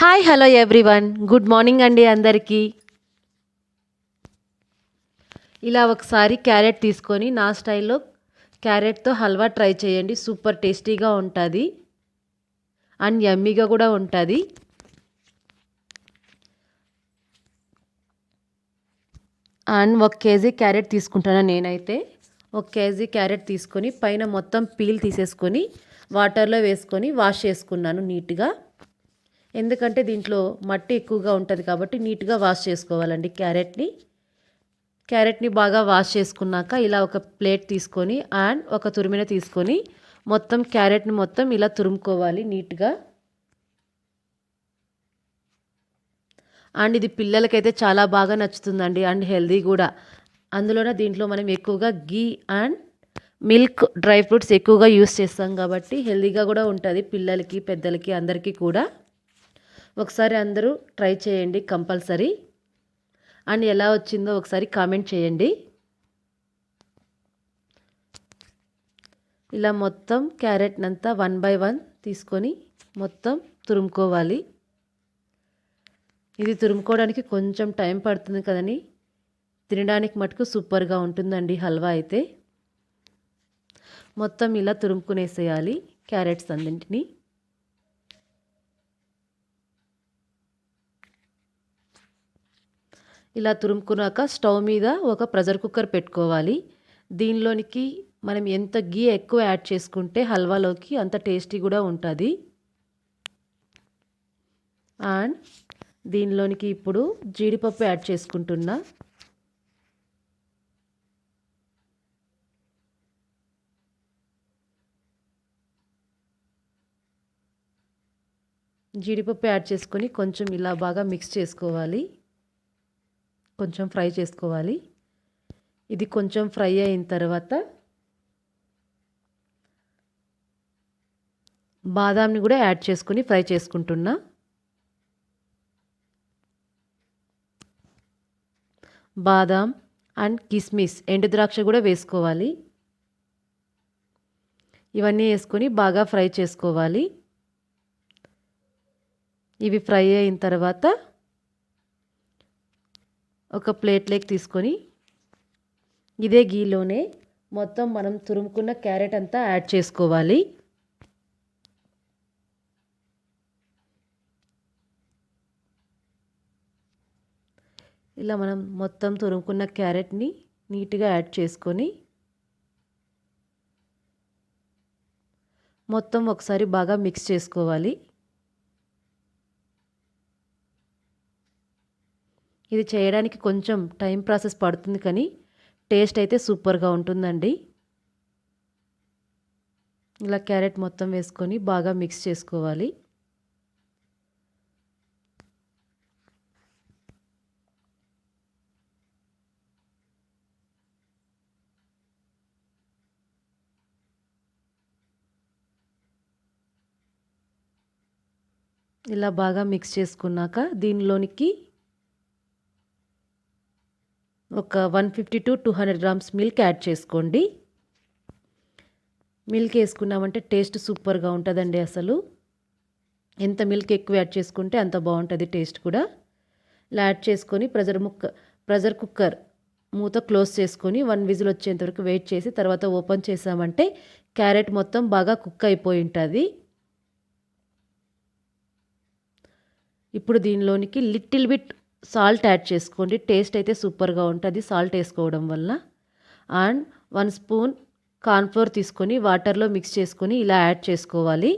Hi hello everyone good morning అండి అందరికీ. ఇలా ఒకసారి క్యారెట్ తీసుకొని నా స్టైల్లో క్యారెట్తో హల్వా ట్రై చేయండి. సూపర్ టేస్టీగా ఉంటుంది. అండ్ యమ్మీగా కూడా ఉంటుంది. అండ్ ఒక కేజీ క్యారెట్ తీసుకుంటాను నేనైతే. ఒక కేజీ క్యారెట్ తీసుకొని పైన మొత్తం పీల్ తీసేసుకొని వాటర్లో వేసుకొని వాష్ చేసుకున్నాను నీట్గా. ఎందుకంటే దీంట్లో మట్టి ఎక్కువగా ఉంటుంది కాబట్టి నీట్గా వాష్ చేసుకోవాలండి. క్యారెట్ని క్యారెట్ని బాగా వాష్ చేసుకున్నాక ఇలా ఒక ప్లేట్ తీసుకొని అండ్ ఒక తురిమిన తీసుకొని మొత్తం క్యారెట్ని మొత్తం ఇలా తురుముకోవాలి నీట్గా. అండ్ ఇది పిల్లలకైతే చాలా బాగా నచ్చుతుందండి అండ్ హెల్దీ కూడా. అందులోనే దీంట్లో మనం ఎక్కువగా ghee and milk dry fruits ఎక్కువగా యూస్ చేస్తాం కాబట్టి హెల్దీగా కూడా ఉంటుంది పిల్లలకి పెద్దలకి అందరికీ కూడా. ఒకసారి అందరూ ట్రై చేయండి కంపల్సరీ. అండ్ ఎలా వచ్చిందో ఒకసారి కామెంట్ చేయండి. ఇలా మొత్తం క్యారెట్నంతా వన్ బై వన్ తీసుకొని మొత్తం తురుముకోవాలి. ఇది తురుముకోవడానికి కొంచెం టైం పడుతుంది కదని తినడానికి మటుకు సూపర్గా ఉంటుందండి హల్వా అయితే. మొత్తం ఇలా తురుముకునేసేయాలి క్యారెట్స్ అన్నింటినీ. ఇలా తురుముకున్నాక స్టవ్ మీద ఒక ప్రెషర్ కుక్కర్ పెట్టుకోవాలి. దీనిలోనికి మనం ఎంత గీ ఎక్కువ యాడ్ చేసుకుంటే హల్వాలోకి అంత టేస్టీ కూడా ఉంటుంది. అండ్ దీనిలోనికి ఇప్పుడు జీడిపప్పు యాడ్ చేసుకుంటున్నా. జీడిపప్పు యాడ్ చేసుకొని కొంచెం ఇలా బాగా మిక్స్ చేసుకోవాలి. కొంచెం ఫ్రై చేసుకోవాలి. ఇది కొంచెం ఫ్రై అయిన తర్వాత బాదాంని కూడా యాడ్ చేసుకుని ఫ్రై చేసుకుంటున్నా. బాదాం అండ్ కిస్మిస్ ఎండు ద్రాక్ష కూడా వేసుకోవాలి. ఇవన్నీ వేసుకొని బాగా ఫ్రై చేసుకోవాలి. ఇవి ఫ్రై అయిన తర్వాత ఒక ప్లేట్లోకి తీసుకొని ఇదే గీలోనే మొత్తం మనం తురుముకున్న క్యారెట్ అంతా యాడ్ చేసుకోవాలి. ఇలా మనం మొత్తం తురుముకున్న క్యారెట్ని నీట్గా యాడ్ చేసుకొని మొత్తం ఒకసారి బాగా మిక్స్ చేసుకోవాలి. ఇది చేయడానికి కొంచెం టైం ప్రాసెస్ పడుతుంది కానీ టేస్ట్ అయితే సూపర్గా ఉంటుందండి. ఇలా క్యారెట్ మొత్తం వేసుకొని బాగా మిక్స్ చేసుకోవాలి. ఇలా బాగా మిక్స్ చేసుకున్నాక దీనిలోనికి ఒక one fifty to two hundred grams milk add చేసుకోండి. మిల్క్ వేసుకున్నామంటే టేస్ట్ సూపర్గా ఉంటుందండి అసలు. ఎంత మిల్క్ ఎక్కువ యాడ్ చేసుకుంటే అంత బాగుంటుంది టేస్ట్ కూడా. ఇలా యాడ్ చేసుకొని ప్రెజర్ ముక్క ప్రెజర్ కుక్కర్ మూత క్లోజ్ చేసుకొని వన్ విజిల్ వచ్చేంతవరకు వెయిట్ చేసి తర్వాత ఓపెన్ చేసామంటే క్యారెట్ మొత్తం బాగా కుక్ అయిపోయి ఉంటుంది. ఇప్పుడు దీనిలోనికి లిటిల్ బిట్ సాల్ట్ యాడ్ చేసుకోండి. టేస్ట్ అయితే సూపర్గా ఉంటుంది సాల్ట్ వేసుకోవడం వల్ల. అండ్ వన్ స్పూన్ కార్న్ఫ్లోర్ తీసుకొని వాటర్లో మిక్స్ చేసుకొని ఇలా యాడ్ చేసుకోవాలి.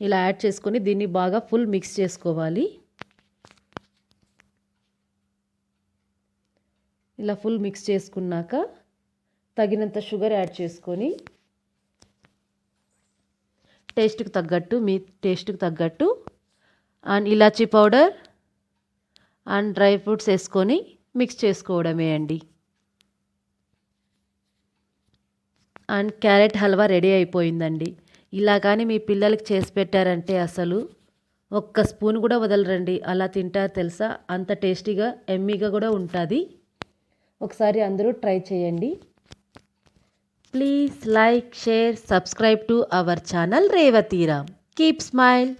ఇలా యాడ్ చేసుకొని దీన్ని బాగా ఫుల్ మిక్స్ చేసుకోవాలి. ఇలా ఫుల్ మిక్స్ చేసుకున్నాక తగినంత షుగర్ యాడ్ చేసుకొని టేస్ట్కి తగ్గట్టు మీ టేస్ట్కి తగ్గట్టు అండ్ ఇలాచీ పౌడర్ అండ్ డ్రై ఫ్రూట్స్ వేసుకొని మిక్స్ చేసుకోవడమే అండి. అండ్ క్యారెట్ హల్వా రెడీ అయిపోయిందండి. ఇలా కానీ మీ పిల్లలకి చేసి పెట్టారంటే అసలు ఒక్క స్పూన్ కూడా వదలరండి. అలా తింటారు తెలుసా? అంత టేస్టీగా ఎమ్మీగా కూడా ఉంటుంది. ఒకసారి అందరూ ట్రై చేయండి. Please like share subscribe to our channel Revathi Ram. Keep smile.